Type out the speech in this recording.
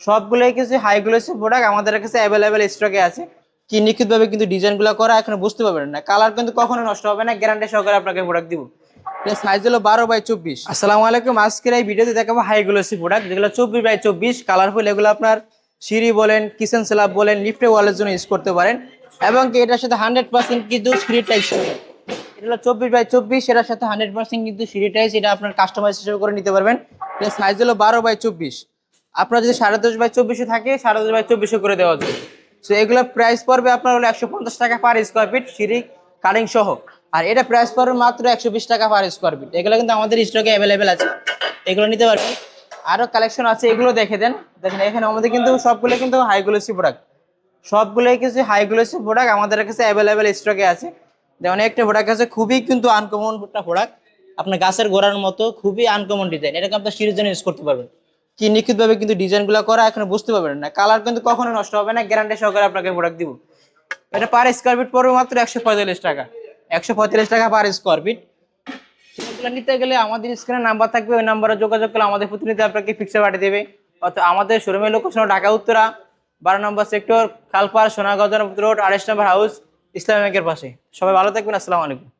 সবগুলোই কিছু high glossy product আমাদের কাছে অ্যাভেলেবেল স্টকে আছে। কি নিখুঁতভাবে কিন্তু ডিজাইনগুলো করা, এখন বুঝতে পারবেন না। কালার কিন্তু কখনো নষ্ট হবে না গ্যারান্টি সহকারে আপনাকে প্রোডাক্ট দিব। সাইজ হলো বারো বাই চব্বিশ। আসসালামু আলাইকুম, আজকের এই ভিডিওতে দেখাবো হাই গ্লোসি প্রোডাক্ট যেগুলো চব্বিশ বাই চব্বিশ। কালারফুল এগুলো আপনার সিঁড়ি বলেন কিচেন স্ল্যাব বলেন লিফটে ওয়ালের জন্য ইউজ করতে পারেন। এবং কি এটার সাথে হান্ড্রেড পার্সেন্ট কিন্তু সিঁড়ি টাইস এটা হলো চব্বিশ বাই চব্বিশ, এটার সাথে হান্ড্রেড পার্সেন্ট কিন্তু সিঁড়ি টাইস এটা আপনার কাস্টমাইজ হিসেবে করে নিতে পারবেন। সাইজ হলো বারো বাই চব্বিশ। আপনার যদি সাড়ে দশ বাই চব্বিশে থাকে, সাড়ে দশ বাই চব্বিশে করে দেওয়া যাবে সো এগুলোর প্রাইস পড়বে আপনার হলো একশো পঞ্চাশ টাকা পার স্কোয়ার ফিট সিঁড়ি কাটিং সহ। আর এটা প্রাইস পড়বে মাত্র একশো বিশ টাকা পার স্কোয়ার ফিট এগুলো কিন্তু আমাদের স্টকে অ্যাভেলেবেল আছে। এগুলো নিতে পারবেন। আরও কালেকশন আছে, এগুলো দেখে দেন। দেখেন, এখানে আমাদের কিন্তু সবগুলো কিন্তু হাই গ্লোসি প্রোডাক্ট সবগুলোই কিছু হাই গ্লোসি প্রোডাক্ট আমাদের কাছে অ্যাভেলেবেল স্টকে আছে। যেমন একটা প্রোডাক্ট আছে, খুবই কিন্তু আনকমন একটা প্রোডাক্ট আপনার গাছের গোড়ার মতো খুবই আনকমন ডিজাইন এটাকে আপনার সিঁড়ির জন্য ইউজ করতে পারবেন। কি নিখুঁতভাবে কিন্তু ডিজাইনগুলো করা এখানে বুঝতে পারবেন না। কালার কিন্তু কখনো নষ্ট হবে না গ্যারান্টি সহকারে আপনাকে প্রোডাক্ট দিব। এটা পার স্কোয়ার ফিট পড়বে মাত্র একশো পঁয়তাল্লিশ টাকা। একশো পঁয়তাল্লিশ টাকা পার স্কোয়ার ফিট এগুলো নিতে গেলে আমাদের স্ক্রিনে নাম্বার থাকবে, ওই নাম্বারে যোগাযোগ করলে আমাদের প্রতিনিধি আপনাকে ফিক্সে পাঠিয়ে দেবে। অর্থাৎ আমাদের শোরুমের লোকেশন ঢাকা, উত্তরা, বারো নম্বর সেক্টর খালপাড়, সোনাগঞ্জ, রোড, আড়াইশ নম্বর হাউস ইসলাম ব্যাংকের পাশে। সবাই ভালো থাকবেন, আসসালামু আলাইকুম।